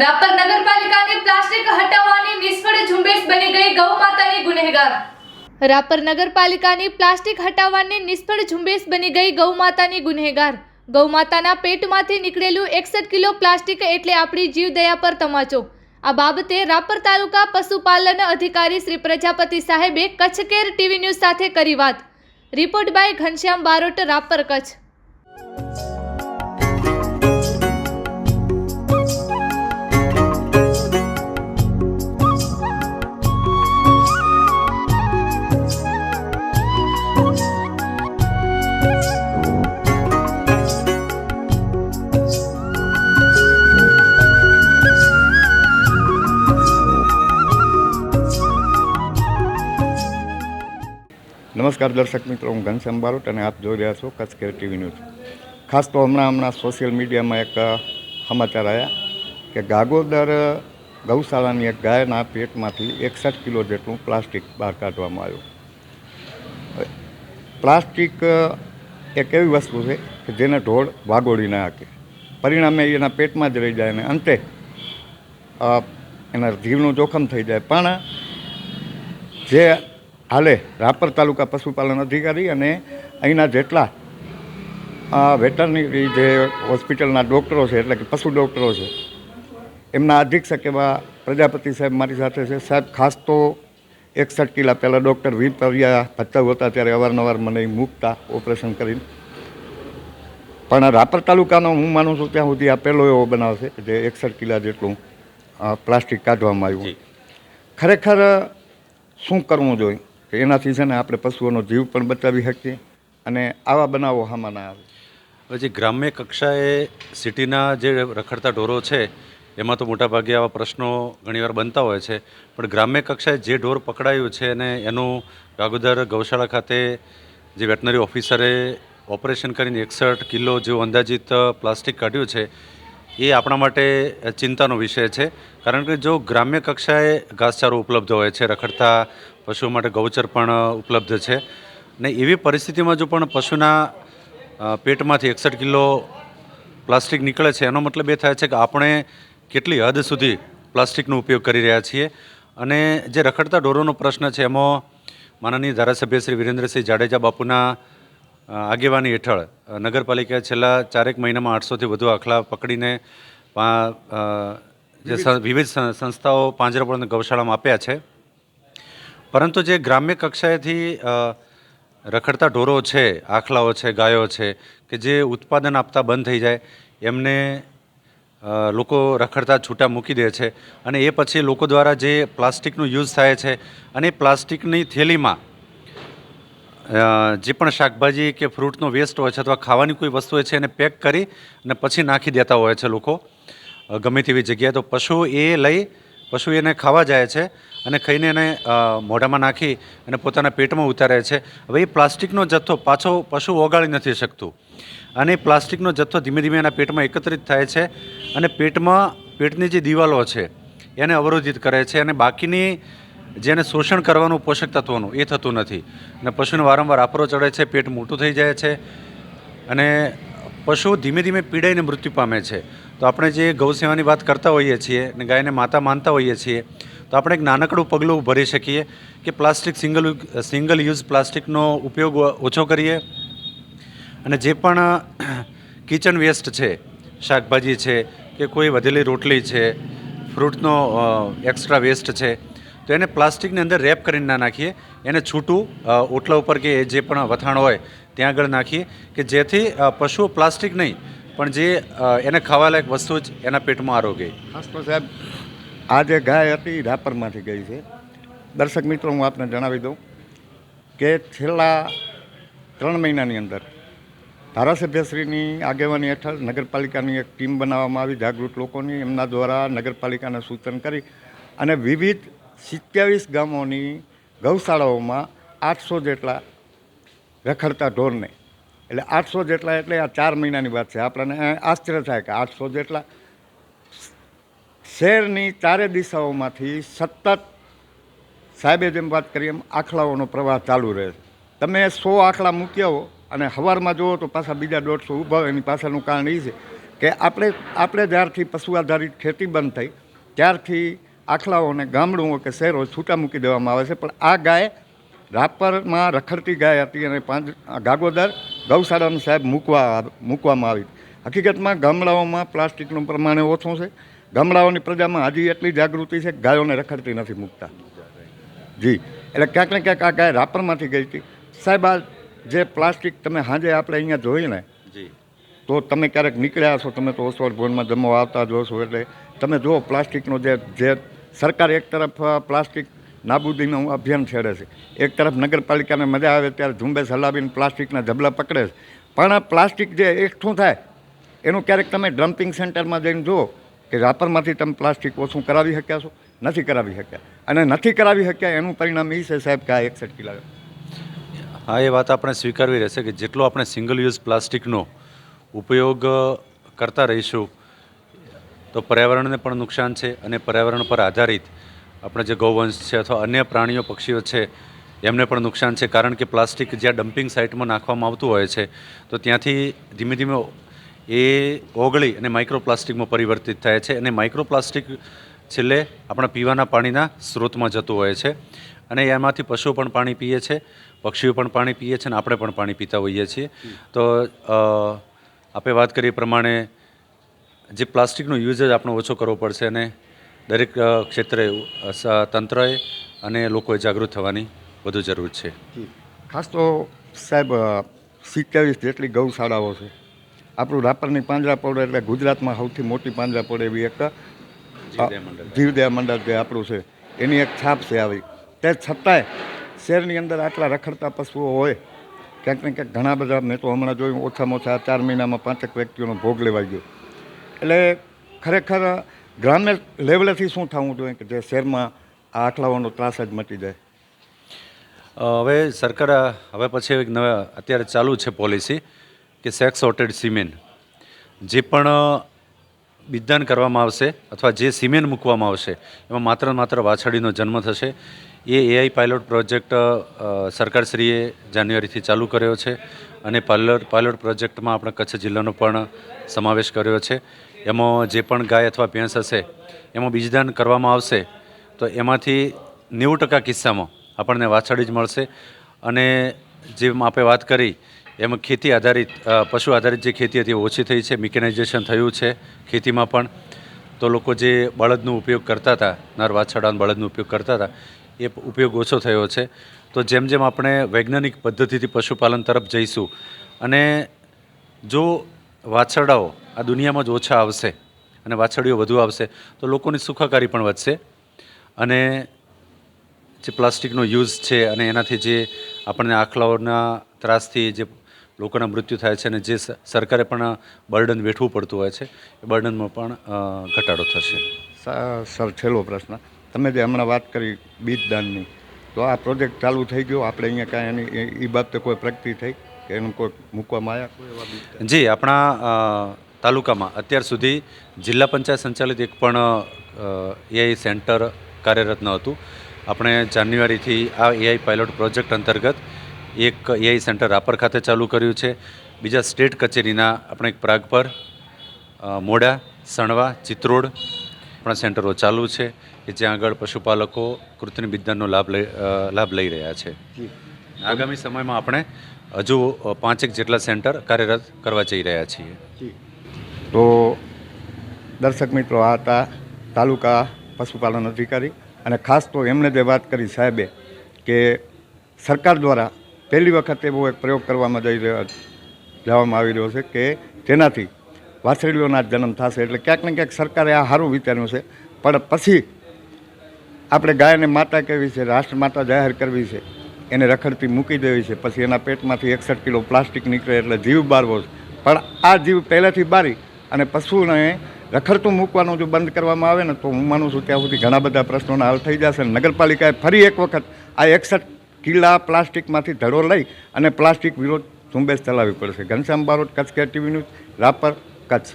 રાપર નગરપાલિકાની પ્લાસ્ટિક હટાવવાની નિષ્ફળ ઝુંબેશ બની ગઈ ગૌ માતાની ગુનેગાર. રાપર નગરપાલિકાની પ્લાસ્ટિક હટાવવાની નિષ્ફળ ઝુંબેશ બની ગઈ ગૌ માતાની ગુનેગાર. ગૌ માતાના પેટમાંથી નીકળેલું એકસઠ કિલો પ્લાસ્ટિક એટલે આપણી જીવદયા પર તમાચો. આ બાબતે રાપર તાલુકા પશુપાલન અધિકારી શ્રી પ્રજાપતિ સાહેબે કચ્છ કેર ટીવી ન્યૂઝ સાથે કરી વાત. Report by Ghanshyam Barot, Rapar Kutch. નમસ્કાર દર્શક મિત્રો, હું ઘનશ્યામ બારોટ અને આપ જોઈ રહ્યા છો કચ્છ કેર ટીવી ન્યૂઝ. ખાસ તો હમણાં હમણાં સોશિયલ મીડિયામાં એક સમાચાર આવ્યા કે ગાગોદર ગૌશાળાની એક ગાયના પેટમાંથી એકસઠ કિલો જેટલું પ્લાસ્ટિક બહાર કાઢવામાં આવ્યું. પ્લાસ્ટિક એક એવી વસ્તુ છે કે જેને ઢોળ વાગોળી ના હાકે. પરિણામે એના પેટમાં જ રહી જાય અને અંતે એના જીવનું જોખમ થઈ જાય. પણ, જે હાલે રાપર તાલુકા પશુપાલન અધિકારી અને અહીંના જેટલા વેટરનરી જે હોસ્પિટલના ડૉક્ટરો છે એટલે કે પશુ ડૉક્ટરો છે એમના અધિક્ષક એવા પ્રજાપતિ સાહેબ મારી સાથે છે. સાહેબ ખાસ તો એકસઠ કિલા પહેલાં ડૉક્ટર વી પર્યા ભચાઉ હતા ત્યારે અવારનવાર મને મૂકતા ઓપરેશન કરીને. પણ રાપર તાલુકાનો હું માનું છું ત્યાં સુધી આ પહેલો એવો બનાવ છે જે એકસઠ કિલા જેટલું પ્લાસ્ટિક કાઢવામાં આવ્યું ખરેખર શું કરવું જોઈએ? કે એનાથી છે ને આપણે પશુઓનો જીવ પણ બચાવી શકીએ અને આવા બનાવો હામાં ના આવે. હવે જે ગ્રામ્ય કક્ષાએ સિટીના જે રખડતા ઢોરો છે, એમાં તો મોટાભાગે આવા પ્રશ્નો ઘણીવાર બનતા હોય છે. પણ ગ્રામ્ય કક્ષાએ જે ઢોર પકડાયું છે અને એનું ગાગોદર ગૌશાળા ખાતે જે વેટનરી ઓફિસરે ઓપરેશન કરીને એકસઠ કિલો જેવું અંદાજિત પ્લાસ્ટિક કાઢ્યું છે, એ આપણા માટે ચિંતાનો વિષય છે. કારણ કે જો ગ્રામ્ય કક્ષાએ ઘાસચારો ઉપલબ્ધ હોય છે, રખડતા પશુઓ માટે ગૌચર પણ ઉપલબ્ધ છે. ને એવી પરિસ્થિતિમાં જો પણ પશુના પેટમાંથી એકસઠ કિલો પ્લાસ્ટિક નીકળે છે, એનો મતલબ એ થાય છે કે આપણે કેટલી હદ સુધી પ્લાસ્ટિકનો ઉપયોગ કરી રહ્યા છીએ. અને જે રખડતા ઢોરોનો પ્રશ્ન છે, એમાં માનનીય ધારાસભ્ય શ્રી વિરેન્દ્રસિંહ જાડેજા બાપુના આગેવાની હેઠળ નગરપાલિકાએ છેલ્લા ચારેક મહિનામાં આઠસોથી વધુ આખલા પકડીને જે વિવિધ સંસ્થાઓ પાંજરાપોળ અને ગૌશાળામાં આપ્યા છે. પરંતુ જે ગ્રામ્ય કક્ષાએથી રખડતા ઢોરો છે, આખલાઓ છે, ગાયો છે, કે જે ઉત્પાદન આપતા બંધ થઈ જાય, એમને લોકો રખડતા છૂટા મૂકી દે છે અને એ પછી લોકો દ્વારા જે પ્લાસ્ટિકનો યુઝ થાય છે અને એ પ્લાસ્ટિકની થેલીમાં જે પણ શાકભાજી કે ફ્રૂટનો વેસ્ટ હોય છે અથવા ખાવાની કોઈ વસ્તુ હોય છે એને પેક કરી અને પછી નાખી દેતા હોય છે લોકો ગમે તેવી જગ્યાએ. તો પશુ એ લઈ પશુ એને ખાવા જાય છે અને ખાઈને એને મોઢામાં નાખી અને પોતાના પેટમાં ઉતારે છે. હવે એ પ્લાસ્ટિકનો જથ્થો પાછો પશુ ઓગાળી નથી શકતું. અને એ પ્લાસ્ટિકનો જથ્થો ધીમે ધીમે એના પેટમાં એકત્રિત થાય છે અને પેટમાં, પેટની જે દિવાલો છે એને અવરોધિત કરે છે અને બાકીની જેને શોષણ કરવાનું પોષક તત્વોનું એ થતું નથી. અને પશુને વારંવાર આફરો ચડે છે, પેટ મોટું થઈ જાય છે અને પશુ ધીમે ધીમે પીડાઈને મૃત્યુ પામે છે. તો આપણે જે ગૌસેવાની વાત કરતા હોઈએ છીએ અને ગાયને માતા માનતા હોઈએ છીએ, તો આપણે એક નાનકડું પગલું ભરી શકીએ કે પ્લાસ્ટિક સિંગલ સિંગલ યુઝ પ્લાસ્ટિકનો ઉપયોગ ઓછો કરીએ. અને જે પણ કિચન વેસ્ટ છે, શાકભાજી છે કે કોઈ વધેલી રોટલી છે, ફ્રૂટનો એક્સ્ટ્રા વેસ્ટ છે, તો એને પ્લાસ્ટિકની અંદર રેપ કરીને ના નાખીએ. એને છૂટું ઓટલા ઉપર કે જે પણ વથાણ હોય, ત્યાં આગળ નાખીએ કે જેથી પશુઓ પ્લાસ્ટિક નહીં પણ જે એને ખાવાલાયક વસ્તુ જ એના પેટમાં આરોગે. ખાસ તો સાહેબ, આ જે ગાય હતી રાપરમાંથી ગઈ છે. દર્શક મિત્રો, હું આપને જણાવી દઉં કે છેલ્લા ત્રણ મહિનાની અંદર ધારાસભ્યશ્રીની આગેવાની હેઠળ નગરપાલિકાની એક ટીમ બનાવવામાં આવી, જાગૃત લોકોની, એમના દ્વારા નગરપાલિકાને સૂચન કરી અને વિવિધ સિત્યાવીસ ગામોની ગૌશાળાઓમાં આઠસો જેટલા રખડતા ઢોરને એટલે આઠસો જેટલા એટલે આ ચાર મહિનાની વાત છે. આપણને આશ્ચર્ય થાય કે આઠસો જેટલા શહેરની ચારે દિશાઓમાંથી સતત સાહેબે જેમ વાત કરી એમ આખલાઓનો પ્રવાહ ચાલુ રહે છે. તમે સો આખલા મૂક્યા હો અને હવારમાં જુઓ તો પાછા બીજા દોઢસો ઊભા એની પાછળનું કારણ એ છે કે આપણે આપણે જ્યારથી પશુ આધારિત ખેતી બંધ થઈ, ત્યારથી આખલાઓને ગામડું કે શહેરો છૂટા મૂકી દેવામાં આવે છે. પણ આ ગાય રાપરમાં રખડતી ગાય હતી અને પાંચ ગાગોદર ગૌશાળાનું સાહેબ મૂકવા મૂકવામાં આવી. હકીકતમાં ગામડાઓમાં પ્લાસ્ટિકનું પ્રમાણ ઓછું છે. ગામડાઓની પ્રજામાં હજી એટલી જાગૃતિ છે કે ગાયોને રખડતી નથી મૂકતા. જી. એટલે ક્યાંક ને ક્યાંક આ ગાય રાપરમાંથી ગઈ હતી. સાહેબ આ જે પ્લાસ્ટિક તમે સાંજે આપણે અહીંયા જોઈને જી. તો તમે ક્યારેક નીકળ્યા છો તમે તો ઓસવાડ ભવનમાં જમવા આવતા જ છો એટલે તમે જુઓ પ્લાસ્ટિકનો જે જે સરકાર એક તરફ પ્લાસ્ટિક નાબૂદીનું અભિયાન છેડે છે. એક તરફ નગરપાલિકાને મજા આવે ત્યારે ઝુંબેશ હલાવીને પ્લાસ્ટિકના જબલા પકડે છે. પણ આ પ્લાસ્ટિક જે એકઠું થાય, એનું ક્યારેક તમે ડમ્પિંગ સેન્ટરમાં જઈને જુઓ કે રાપરમાંથી તમે પ્લાસ્ટિક ઓછું કરાવી શક્યા છો? નથી કરાવી શક્યા. અને નથી કરાવી શક્યા એનું પરિણામ એ છે સાહેબ કે આ એકસઠ કિલો હા, એ વાત આપણે સ્વીકારવી રહેશે કે જેટલો આપણે સિંગલ યુઝ પ્લાસ્ટિકનો ઉપયોગ કરતા રહીશું, તો પર્યાવરણને પણ નુકસાન છે અને પર્યાવરણ પર આધારિત આપણે જે ગૌવંશ છે અથવા અન્ય પ્રાણીઓ, પક્ષીઓ છે, એમને પણ નુકસાન છે. કારણ કે પ્લાસ્ટિક જ્યાં ડમ્પિંગ સાઇટમાં નાખવામાં આવતું હોય છે, તો ત્યાંથી ધીમે ધીમે એ ઓગળી અને માઇક્રોપ્લાસ્ટિકમાં પરિવર્તિત થાય છે અને માઇક્રોપ્લાસ્ટિક છેલ્લે આપણા પીવાના પાણીના સ્ત્રોતમાં જતું હોય છે. અને એમાંથી પશુઓ પણ પાણી પીએ છે, પક્ષીઓ પણ પાણી પીએ છે અને આપણે પણ પાણી પીતા હોઈએ છીએ. તો આપણે વાત કરીએ પ્રમાણે જે પ્લાસ્ટિકનો યુઝ જ આપણે ઓછો કરવો પડશે અને દરેક ક્ષેત્રે તંત્રએ અને લોકોએ જાગૃત થવાની વધુ જરૂર છે. ખાસ તો સાહેબ સિત્યાવીસ જેટલી ગૌશાળાઓ છે. આપણું રાપરની પાંજરાપોળ એટલે ગુજરાતમાં સૌથી મોટી પાંજરાપોળ એવી એક જીવદયા મંડળ. જે આપણું છે એની એક છાપ છે આવી. તે છતાંય શહેરની અંદર આટલા રખડતા પશુઓ હોય ક્યાંક ને ક્યાંક ઘણા બધા મેં તો હમણાં જોયું ઓછામાં ઓછા ચાર મહિનામાં પાંચેક વ્યક્તિઓનો ભોગ લેવાઈ ગયો. એટલે ખરેખર ગ્રામ્ય લેવલેથી શું થવું જોઈએ કે જે શહેરમાં આ આખલાઓનો ત્રાસ જ મટી જાય? હવે સરકાર, હવે પછી એક નવા, અત્યારે ચાલુ છે પોલિસી કે સેક્સ ઓટેડ સિમેન્ટ જે પણ બિદાન કરવામાં આવશે અથવા જે સિમેન્ટ મૂકવામાં આવશે, એમાં માત્ર માત્ર વાછડીનો જન્મ થશે. એ એઆઈ પાયલોટ પ્રોજેક્ટ સરકારશ્રીએ જાન્યુઆરીથી ચાલુ કર્યો છે અને પાયલોટ પાયલોટ પ્રોજેક્ટમાં આપણા કચ્છ જિલ્લાનો પણ સમાવેશ કર્યો છે. એમાં જે પણ ગાય અથવા ભેંસ હશે, એમાં બીજદાન કરવામાં આવશે, તો એમાંથી નેવું ટકા કિસ્સામાં આપણને વાછડી જ મળશે. અને જેમ આપણે વાત કરી, એમાં ખેતી આધારિત પશુ આધારિત જે ખેતી હતી ઓછી થઈ છે, મિકેનાઇઝેશન થયું છે ખેતીમાં પણ. તો લોકો જે બળદનો ઉપયોગ કરતા હતા, નર વાછડા બળદનો ઉપયોગ કરતા હતા, એ ઉપયોગ ઓછો થયો છે. તો જેમ જેમ આપણે વૈજ્ઞાનિક પદ્ધતિથી પશુપાલન તરફ જઈશું, અને જો વાછરડાઓ આ દુનિયામાં જ ઓછા આવશે અને વાછડીઓ વધુ આવશે તો લોકોની સુખાકારી પણ વધશે. અને જે પ્લાસ્ટિકનો યુઝ છે અને એનાથી જે આપણને આખલાઓના ત્રાસથી જે લોકોના મૃત્યુ થાય છે અને જે સરકારે પણ બર્ડન વેઠવું પડતું હોય છે એ બર્ડનમાં પણ ઘટાડો થશે. સર છેલ્લો પ્રશ્ન. તમે જે હમણાં વાત કરી બીજદાનની તો આ પ્રોજેક્ટ ચાલુ થઈ ગયો આપણે અહીંયા કાંઈ એની એ- બાબતે કોઈ પ્રગતિ થઈ કે એનું કોઈ મૂકવામાં આવ્યા? જી આપણા તાલુકામાં. અત્યાર સુધી જિલ્લા પંચાયત સંચાલિત એક પણ એઆઈ સેન્ટર કાર્યરત ન હતું. આપણે જાન્યુઆરીથી આ એઆઈ પાયલોટ પ્રોજેક્ટ અંતર્ગત એક એઆઈ સેન્ટર રાપર ખાતે ચાલુ કર્યું છે. બીજા સ્ટેટ કચેરીના આપણે એક પ્રાગ પર મોડા સણવા ચિત્રોડ આપણા સેન્ટરો ચાલુ છે કે જ્યાં આગળ પશુપાલકો કૃત્રિમ વિજ્ઞાનનો લાભ લઈ લાભ લઈ રહ્યા છે. આગામી સમયમાં આપણે હજુ પાંચેક જેટલા સેન્ટર કાર્યરત કરવા જઈ રહ્યા છીએ. તો દર્શક મિત્રો, આ હતા તાલુકા પશુપાલન અધિકારી અને ખાસ તો એમણે જે વાત કરી સાહેબે કે સરકાર દ્વારા પહેલી વખત એવો એક પ્રયોગ કરવામાં જઈ રહ્યો જવામાં આવી રહ્યો છે કે તેનાથી વાછરડીઓના જન્મ થશે. એટલે ક્યાંક ને ક્યાંક સરકારે આ સારું વિચાર્યું છે. પણ પછી આપણે ગાયને માતા કહેવી છે રાષ્ટ્રમાતા જાહેર કરવી છે, એને રખડતી મૂકી દેવી છે, પછી એના પેટમાંથી એકસઠ કિલો પ્લાસ્ટિક નીકળે એટલે જીવ બારવો છે. પણ આ જીવ પહેલેથી બારી અને પશુને રખડતું મૂકવાનું જો બંધ કરવામાં આવે ને તો હું માનું છું ત્યાં સુધી ઘણા બધા પ્રશ્નોના હલ થઈ જશે. નગરપાલિકાએ ફરી એક વખત આ એકસઠ કિલ્લા પ્લાસ્ટિકમાંથી ધડો લઈ અને પ્લાસ્ટિક વિરોધ ઝુંબેશ ચલાવવી પડશે. ઘનશ્યામ બારોટ, કચ્છ કે ટીવી ન્યૂઝ રાપર, કચ્છ.